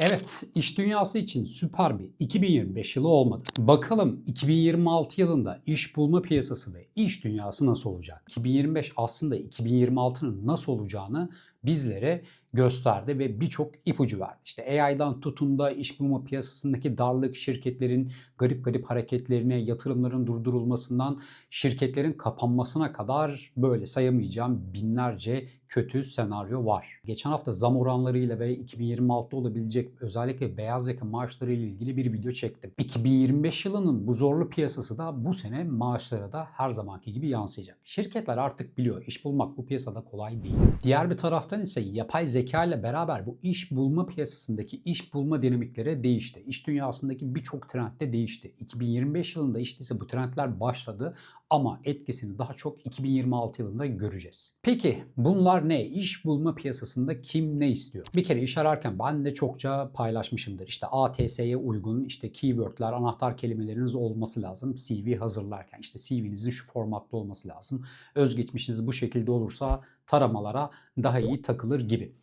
Evet, iş dünyası için süper bir 2025 yılı olmadı. Bakalım 2026 yılında iş bulma piyasası ve iş dünyası nasıl olacak? 2025 aslında 2026'nın nasıl olacağını bizlere gösterdi ve birçok ipucu verdi. İşte AI'dan tutun da iş bulma piyasasındaki darlık, şirketlerin garip garip hareketlerine, yatırımların durdurulmasından şirketlerin kapanmasına kadar böyle sayamayacağım binlerce kötü senaryo var. Geçen hafta zam oranlarıyla ve 2026'da olabilecek özellikle beyaz yaka maaşları ile ilgili bir video çektim. 2025 yılının bu zorlu piyasası da bu sene maaşlara da her zamanki gibi yansıyacak. Şirketler artık biliyor iş bulmak bu piyasada kolay değil. Diğer bir taraftan ise yapay zeka ile beraber bu iş bulma piyasasındaki iş bulma dinamikleri değişti. İş dünyasındaki birçok trend de değişti. 2025 yılında işte bu trendler başladı ama etkisini daha çok 2026 yılında göreceğiz. Peki bunlar ne? İş bulma piyasasında kim ne istiyor? Bir kere iş ararken ben de çokça paylaşmışımdır. İşte ATS'ye uygun işte keywordler, anahtar kelimeleriniz olması lazım CV hazırlarken. İşte CV'nizin şu formatta olması lazım. Özgeçmişiniz bu şekilde olursa taramalara daha iyi takılır gibi.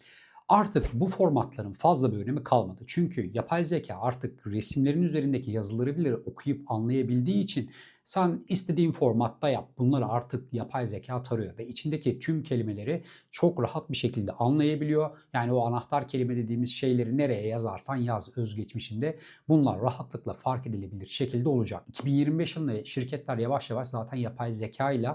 Artık bu formatların fazla bir önemi kalmadı. Çünkü yapay zeka artık resimlerin üzerindeki yazıları bile okuyup anlayabildiği için sen istediğin formatta yap. Bunları artık yapay zeka tarıyor ve içindeki tüm kelimeleri çok rahat bir şekilde anlayabiliyor. Yani o anahtar kelime dediğimiz şeyleri nereye yazarsan yaz özgeçmişinde bunlar rahatlıkla fark edilebilir şekilde olacak. 2025 yılında şirketler yavaş yavaş zaten yapay zeka ile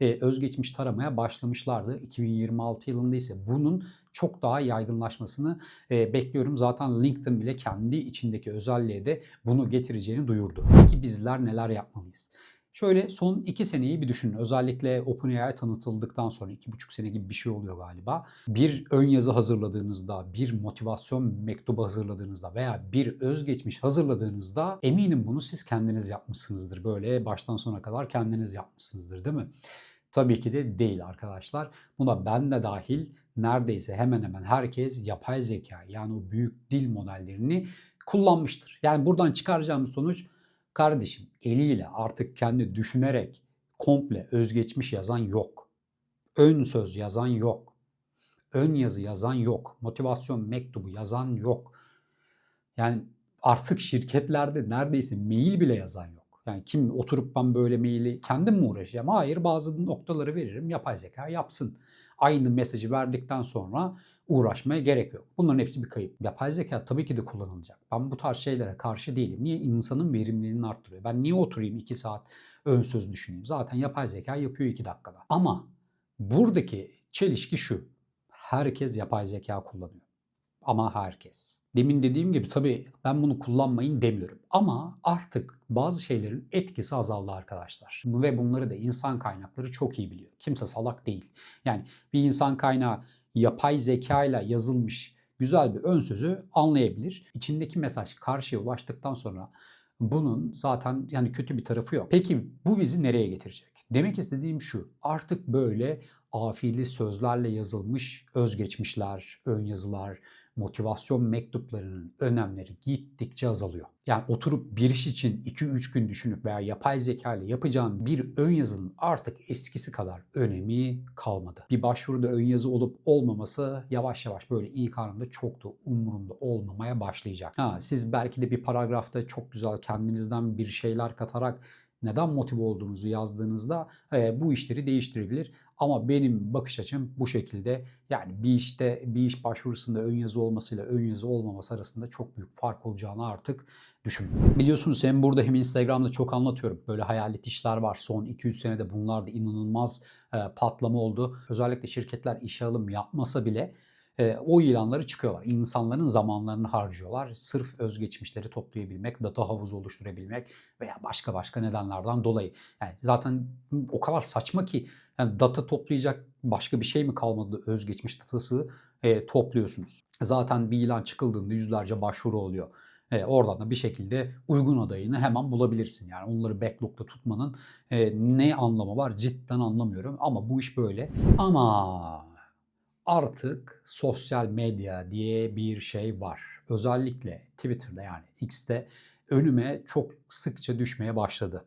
e, özgeçmiş taramaya başlamışlardı. 2026 yılında ise bunun çok daha yaygınlaşmasını e, bekliyorum. Zaten LinkedIn bile kendi içindeki özelliğe de bunu getireceğini duyurdu. Peki bizler neler yapmalıyız? Şöyle son iki seneyi bir düşünün. Özellikle OpenAI tanıtıldıktan sonra iki buçuk sene gibi bir şey oluyor galiba. Bir ön yazı hazırladığınızda, bir motivasyon mektubu hazırladığınızda veya bir özgeçmiş hazırladığınızda eminim bunu siz kendiniz yapmışsınızdır. Böyle baştan sona kadar kendiniz yapmışsınızdır değil mi? Tabii ki de değil arkadaşlar. Buna ben de dahil neredeyse hemen hemen herkes yapay zeka yani o büyük dil modellerini kullanmıştır. Yani buradan çıkaracağımız sonuç kardeşim eliyle artık kendi düşünerek komple özgeçmiş yazan yok. Ön söz yazan yok. Ön yazı yazan yok. Motivasyon mektubu yazan yok. Yani artık şirketlerde neredeyse mail bile yazan yok. Yani kim oturup ben böyle maili kendim mi uğraşacağım? Hayır bazı noktaları veririm yapay zeka yapsın. Aynı mesajı verdikten sonra uğraşmaya gerek yok. Bunların hepsi bir kayıp. Yapay zeka tabii ki de kullanılacak. Ben bu tarz şeylere karşı değilim. Niye? insanın verimliliğini arttırıyor. Ben niye oturayım 2 saat ön söz düşüneyim? Zaten yapay zeka yapıyor 2 dakikada. Ama buradaki çelişki şu. Herkes yapay zeka kullanıyor. Ama herkes. Demin dediğim gibi tabii ben bunu kullanmayın demiyorum. Ama artık bazı şeylerin etkisi azaldı arkadaşlar. Ve bunları da insan kaynakları çok iyi biliyor. Kimse salak değil. Yani bir insan kaynağı yapay zeka ile yazılmış güzel bir ön sözü anlayabilir. İçindeki mesaj karşıya ulaştıktan sonra bunun zaten yani kötü bir tarafı yok. Peki bu bizi nereye getirecek? Demek istediğim şu. Artık böyle afili sözlerle yazılmış özgeçmişler, ön yazılar, motivasyon mektuplarının önemleri gittikçe azalıyor. Yani oturup bir iş için 2-3 gün düşünüp veya yapay zeka ile yapacağın bir ön yazının artık eskisi kadar önemi kalmadı. Bir başvuruda ön yazı olup olmaması yavaş yavaş böyle ilk anında çok da umurunda olmamaya başlayacak. Ha, siz belki de bir paragrafta çok güzel kendinizden bir şeyler katarak neden motive olduğunuzu yazdığınızda e, bu işleri değiştirebilir. Ama benim bakış açım bu şekilde. Yani bir işte bir iş başvurusunda ön yazı olmasıyla ön yazı olmaması arasında çok büyük fark olacağını artık düşünmüyorum. Biliyorsunuz hem burada hem Instagram'da çok anlatıyorum. Böyle hayalet işler var. Son 2-3 senede bunlar da inanılmaz e, patlama oldu. Özellikle şirketler işe alım yapmasa bile e, o ilanları çıkıyorlar. İnsanların zamanlarını harcıyorlar. Sırf özgeçmişleri toplayabilmek, data havuzu oluşturabilmek veya başka başka nedenlerden dolayı. Yani zaten o kadar saçma ki yani data toplayacak başka bir şey mi kalmadı özgeçmiş datası e, topluyorsunuz. Zaten bir ilan çıkıldığında yüzlerce başvuru oluyor. E, oradan da bir şekilde uygun adayını hemen bulabilirsin. Yani onları backlog'da tutmanın e, ne anlamı var cidden anlamıyorum. Ama bu iş böyle. Ama artık sosyal medya diye bir şey var. Özellikle Twitter'da yani X'te önüme çok sıkça düşmeye başladı.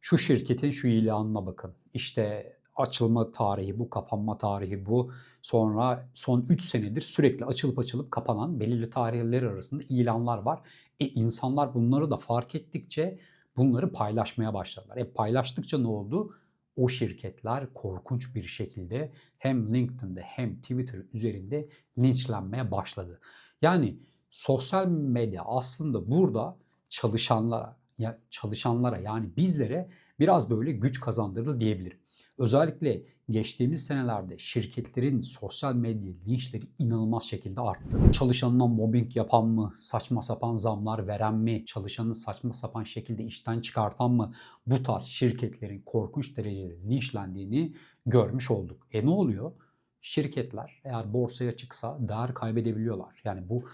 Şu şirketin şu ilanına bakın. İşte açılma tarihi bu, kapanma tarihi bu. Sonra son 3 senedir sürekli açılıp açılıp kapanan belirli tarihler arasında ilanlar var. E insanlar bunları da fark ettikçe bunları paylaşmaya başladılar. E paylaştıkça ne oldu? O şirketler korkunç bir şekilde hem LinkedIn'de hem Twitter üzerinde linçlenmeye başladı. Yani sosyal medya aslında burada çalışanlara ya çalışanlara yani bizlere biraz böyle güç kazandırdı diyebilirim. Özellikle geçtiğimiz senelerde şirketlerin sosyal medya linçleri inanılmaz şekilde arttı. Çalışanına mobbing yapan mı, saçma sapan zamlar veren mi, çalışanı saçma sapan şekilde işten çıkartan mı bu tarz şirketlerin korkunç derecede linçlendiğini görmüş olduk. E ne oluyor? Şirketler eğer borsaya çıksa değer kaybedebiliyorlar. Yani bu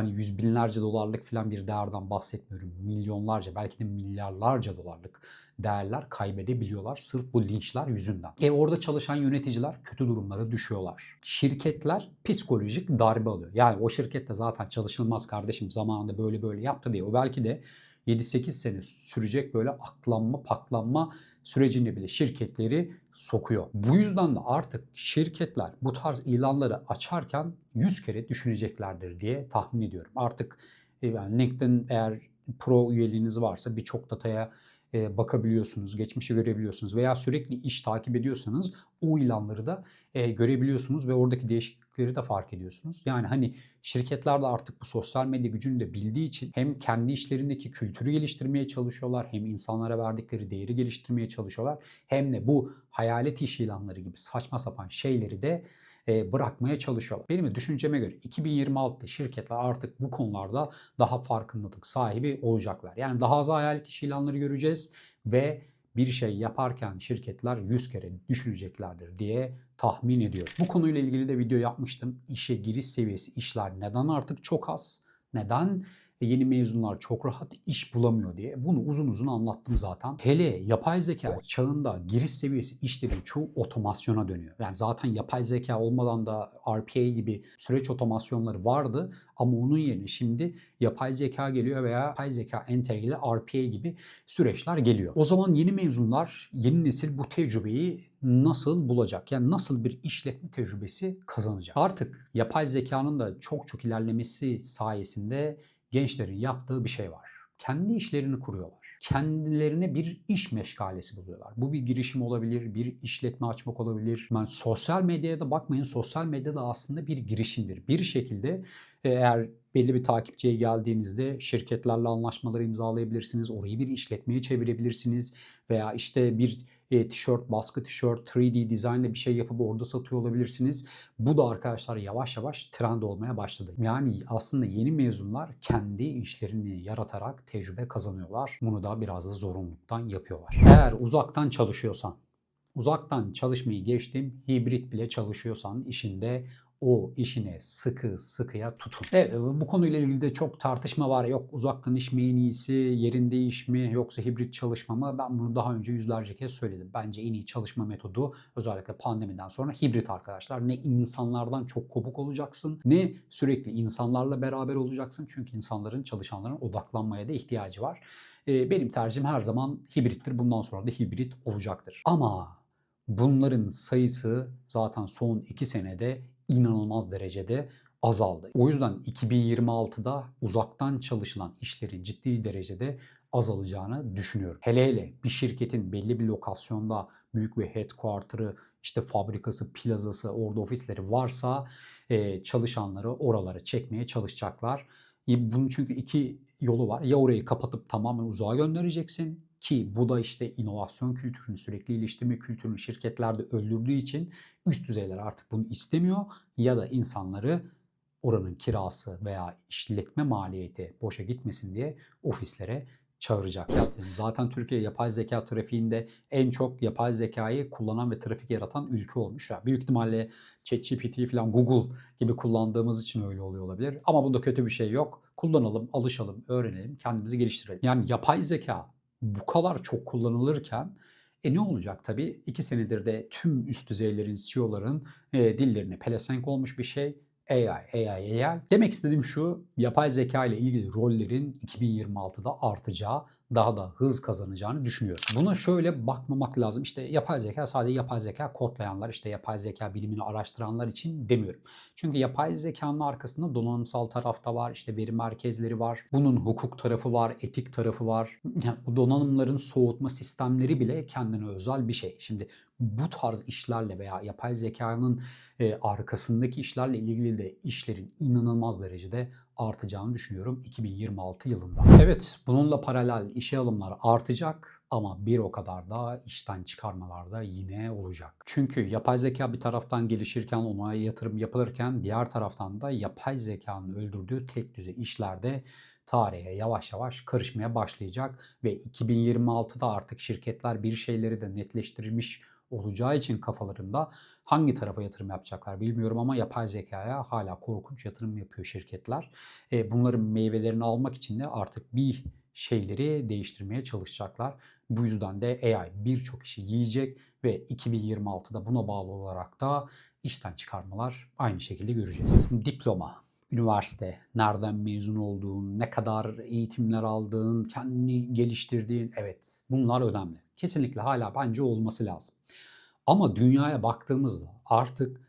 hani yüz binlerce dolarlık falan bir değerden bahsetmiyorum. Milyonlarca belki de milyarlarca dolarlık değerler kaybedebiliyorlar sırf bu linçler yüzünden. E orada çalışan yöneticiler kötü durumlara düşüyorlar. Şirketler psikolojik darbe alıyor. Yani o şirkette zaten çalışılmaz kardeşim zamanında böyle böyle yaptı diye. O belki de 7-8 sene sürecek böyle aklanma, paklanma sürecinde bile şirketleri sokuyor. Bu yüzden de artık şirketler bu tarz ilanları açarken 100 kere düşüneceklerdir diye tahmin ediyorum. Artık e, yani LinkedIn eğer pro üyeliğiniz varsa birçok dataya bakabiliyorsunuz, geçmişi görebiliyorsunuz veya sürekli iş takip ediyorsanız o ilanları da görebiliyorsunuz ve oradaki değişiklikleri de fark ediyorsunuz. Yani hani şirketler de artık bu sosyal medya gücünü de bildiği için hem kendi işlerindeki kültürü geliştirmeye çalışıyorlar, hem insanlara verdikleri değeri geliştirmeye çalışıyorlar, hem de bu hayalet iş ilanları gibi saçma sapan şeyleri de bırakmaya çalışıyorlar. Benim düşünceme göre 2026'da şirketler artık bu konularda daha farkındalık sahibi olacaklar. Yani daha az hayalet iş ilanları göreceğiz ve bir şey yaparken şirketler 100 kere düşüneceklerdir diye tahmin ediyorum. Bu konuyla ilgili de video yapmıştım. İşe giriş seviyesi işler neden artık çok az? Neden yeni mezunlar çok rahat iş bulamıyor diye bunu uzun uzun anlattım zaten. Hele yapay zeka çağında giriş seviyesi işlerin çoğu otomasyona dönüyor. Yani zaten yapay zeka olmadan da RPA gibi süreç otomasyonları vardı ama onun yerine şimdi yapay zeka geliyor veya yapay zeka entegreli RPA gibi süreçler geliyor. O zaman yeni mezunlar, yeni nesil bu tecrübeyi nasıl bulacak? Yani nasıl bir işletme tecrübesi kazanacak? Artık yapay zekanın da çok çok ilerlemesi sayesinde gençlerin yaptığı bir şey var. Kendi işlerini kuruyorlar. Kendilerine bir iş meşgalesi buluyorlar. Bu bir girişim olabilir, bir işletme açmak olabilir. Yani sosyal medyaya da bakmayın. Sosyal medya da aslında bir girişimdir. Bir şekilde eğer belli bir takipçiye geldiğinizde şirketlerle anlaşmaları imzalayabilirsiniz. Orayı bir işletmeye çevirebilirsiniz. Veya işte bir e, tişört, baskı tişört, 3D dizaynla bir şey yapıp orada satıyor olabilirsiniz. Bu da arkadaşlar yavaş yavaş trend olmaya başladı. Yani aslında yeni mezunlar kendi işlerini yaratarak tecrübe kazanıyorlar. Bunu da biraz da zorunluluktan yapıyorlar. Eğer uzaktan çalışıyorsan, uzaktan çalışmayı geçtim, hibrit bile çalışıyorsan işinde o işine sıkı sıkıya tutun. Evet, bu konuyla ilgili de çok tartışma var. Yok uzaktan iş mi en iyisi, yerinde iş mi yoksa hibrit çalışma mı? Ben bunu daha önce yüzlerce kez söyledim. Bence en iyi çalışma metodu özellikle pandemiden sonra hibrit arkadaşlar. Ne insanlardan çok kopuk olacaksın ne sürekli insanlarla beraber olacaksın. Çünkü insanların, çalışanların odaklanmaya da ihtiyacı var. Benim tercihim her zaman hibrittir. Bundan sonra da hibrit olacaktır. Ama bunların sayısı zaten son iki senede inanılmaz derecede azaldı. O yüzden 2026'da uzaktan çalışılan işlerin ciddi derecede azalacağını düşünüyorum. Hele hele bir şirketin belli bir lokasyonda büyük bir headquarter'ı, işte fabrikası, plazası, orada ofisleri varsa e, çalışanları oralara çekmeye çalışacaklar. E, bunun çünkü iki yolu var. Ya orayı kapatıp tamamen uzağa göndereceksin ki bu da işte inovasyon kültürünü, sürekli iyileştirme kültürünü şirketlerde öldürdüğü için üst düzeyler artık bunu istemiyor ya da insanları oranın kirası veya işletme maliyeti boşa gitmesin diye ofislere çağıracak. Zaten Türkiye yapay zeka trafiğinde en çok yapay zekayı kullanan ve trafik yaratan ülke olmuş. Yani büyük ihtimalle ChatGPT falan Google gibi kullandığımız için öyle oluyor olabilir. Ama bunda kötü bir şey yok. Kullanalım, alışalım, öğrenelim, kendimizi geliştirelim. Yani yapay zeka bu kadar çok kullanılırken e ne olacak tabii? İki senedir de tüm üst düzeylerin, CEO'ların e, dillerine pelesenk olmuş bir şey. AI, AI, AI. Demek istediğim şu, yapay zeka ile ilgili rollerin 2026'da artacağı, daha da hız kazanacağını düşünüyorum. Buna şöyle bakmamak lazım. İşte yapay zeka sadece yapay zeka kodlayanlar, işte yapay zeka bilimini araştıranlar için demiyorum. Çünkü yapay zekanın arkasında donanımsal tarafta var, işte veri merkezleri var. Bunun hukuk tarafı var, etik tarafı var. Yani bu donanımların soğutma sistemleri bile kendine özel bir şey. Şimdi bu tarz işlerle veya yapay zekanın e, arkasındaki işlerle ilgili de işlerin inanılmaz derecede artacağını düşünüyorum 2026 yılında. Evet bununla paralel işe alımlar artacak ama bir o kadar da işten çıkarmalar da yine olacak. Çünkü yapay zeka bir taraftan gelişirken ona yatırım yapılırken diğer taraftan da yapay zekanın öldürdüğü tek düze işlerde tarihe yavaş yavaş karışmaya başlayacak ve 2026'da artık şirketler bir şeyleri de netleştirmiş olacağı için kafalarında hangi tarafa yatırım yapacaklar bilmiyorum ama yapay zekaya hala korkunç yatırım yapıyor şirketler. E, bunların meyvelerini almak için de artık bir şeyleri değiştirmeye çalışacaklar. Bu yüzden de AI birçok işi yiyecek ve 2026'da buna bağlı olarak da işten çıkarmalar aynı şekilde göreceğiz. Diploma üniversite, nereden mezun olduğun, ne kadar eğitimler aldığın, kendini geliştirdiğin evet bunlar önemli. Kesinlikle hala bence olması lazım. Ama dünyaya baktığımızda artık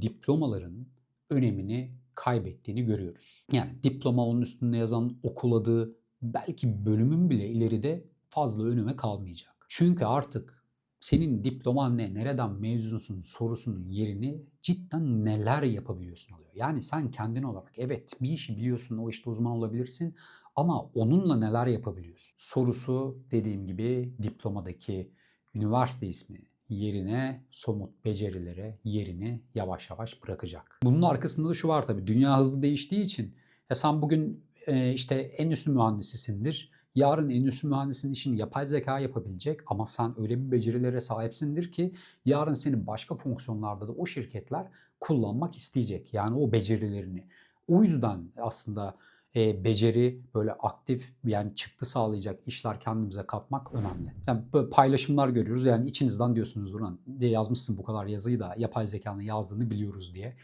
diplomaların önemini kaybettiğini görüyoruz. Yani diploma onun üstünde yazan okul adı belki bölümün bile ileride fazla öneme kalmayacak. Çünkü artık senin diploman ne, nereden mezunsun sorusunun yerini cidden neler yapabiliyorsun alıyor. Yani sen kendin olarak evet bir işi biliyorsun, o işte uzman olabilirsin ama onunla neler yapabiliyorsun? Sorusu dediğim gibi diplomadaki üniversite ismi yerine somut becerilere yerini yavaş yavaş bırakacak. Bunun arkasında da şu var tabii. Dünya hızlı değiştiği için ya sen bugün e, işte en üstün mühendisisindir. Yarın en üstün mühendisin işini yapay zeka yapabilecek ama sen öyle bir becerilere sahipsindir ki yarın seni başka fonksiyonlarda da o şirketler kullanmak isteyecek. Yani o becerilerini. O yüzden aslında e, beceri böyle aktif yani çıktı sağlayacak işler kendimize katmak önemli. Yani paylaşımlar görüyoruz yani içinizden diyorsunuz Duran de yazmışsın bu kadar yazıyı da yapay zekanın yazdığını biliyoruz diye.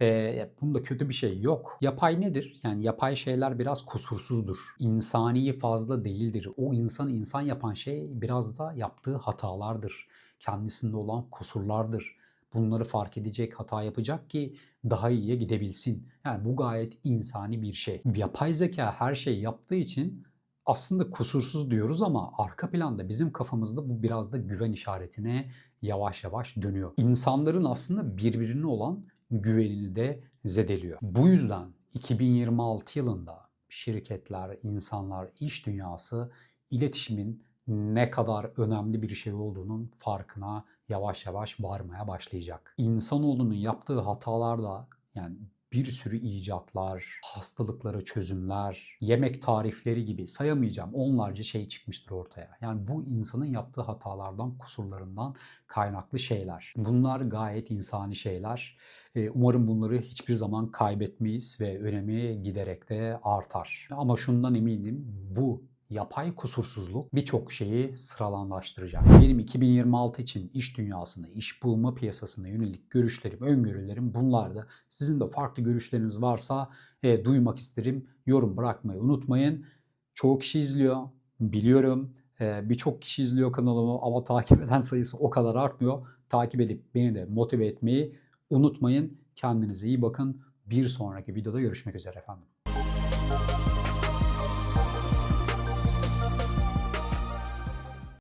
E, bunda kötü bir şey yok. Yapay nedir? Yani yapay şeyler biraz kusursuzdur. İnsani fazla değildir. O insan insan yapan şey biraz da yaptığı hatalardır. Kendisinde olan kusurlardır bunları fark edecek, hata yapacak ki daha iyiye gidebilsin. Yani bu gayet insani bir şey. Yapay zeka her şey yaptığı için aslında kusursuz diyoruz ama arka planda bizim kafamızda bu biraz da güven işaretine yavaş yavaş dönüyor. İnsanların aslında birbirine olan güvenini de zedeliyor. Bu yüzden 2026 yılında şirketler, insanlar, iş dünyası iletişimin ne kadar önemli bir şey olduğunun farkına yavaş yavaş varmaya başlayacak. İnsanoğlunun yaptığı hatalarla yani bir sürü icatlar, hastalıklara çözümler, yemek tarifleri gibi sayamayacağım onlarca şey çıkmıştır ortaya. Yani bu insanın yaptığı hatalardan, kusurlarından kaynaklı şeyler. Bunlar gayet insani şeyler. Umarım bunları hiçbir zaman kaybetmeyiz ve önemi giderek de artar. Ama şundan eminim bu yapay kusursuzluk birçok şeyi sıralanlaştıracak. Benim 2026 için iş dünyasında, iş bulma piyasasına yönelik görüşlerim, öngörülerim bunlardı. Sizin de farklı görüşleriniz varsa e, duymak isterim. Yorum bırakmayı unutmayın. Çoğu kişi izliyor, biliyorum. E, Birçok kişi izliyor kanalımı ama takip eden sayısı o kadar artmıyor. Takip edip beni de motive etmeyi unutmayın. Kendinize iyi bakın. Bir sonraki videoda görüşmek üzere efendim.